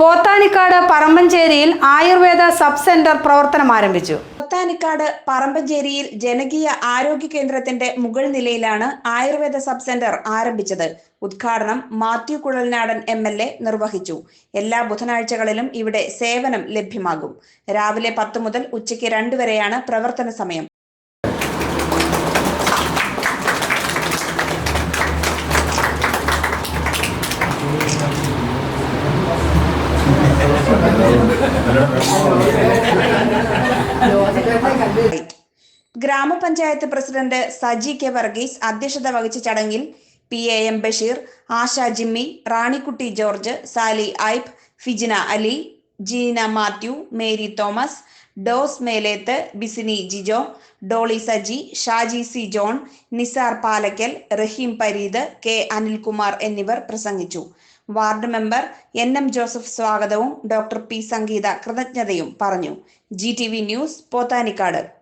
പോത്താനിക്കാട് പറമ്പഞ്ചേരിയിൽ Ayurveda sub centre പ്രവർത്തനം ആരംഭിച്ചു. പോത്താനിക്കാട് പറമ്പഞ്ചേരിയിൽ ജനകീയ ആരോഗ്യ കേന്ദ്രത്തിന്റെ മുകൾ നിലയിലാണ് ആയുർവേദ സബ് സെന്റർ ആരംഭിച്ചത്. ഉദ്ഘാടനം Mathew Kuzhalnadan M L A നിർവഹിച്ചു. എല്ലാ ബുധനാഴ്ചകളിലും ഇവിടെ സേവനം ലഭ്യമാകും. രാവിലെ പത്ത് മുതൽ ഉച്ചയ്ക്ക് രണ്ട് വരെയാണ് പ്രവർത്തന സമയം. ഗ്രാമപഞ്ചായത്ത് പ്രസിഡന്റ് സജി കെ വർഗീസ് അധ്യക്ഷത വഹിച്ച ചടങ്ങിൽ P A M Basheer Asha Jimmy Ranikutty George Sally Aib Fijina Ali Jeena Mathew Mary Thomas Dose Melethu Bisini Jijo Dolly Saji Shaji C John Nisar Palakkal Rahim Pareed K Anilkumar എന്നിവർ പ്രസംഗിച്ചു. Ward member N M Joseph സ്വാഗതവും doctor P Sangeetha കൃതജ്ഞതയും പറഞ്ഞു. G T V news Pothanicad.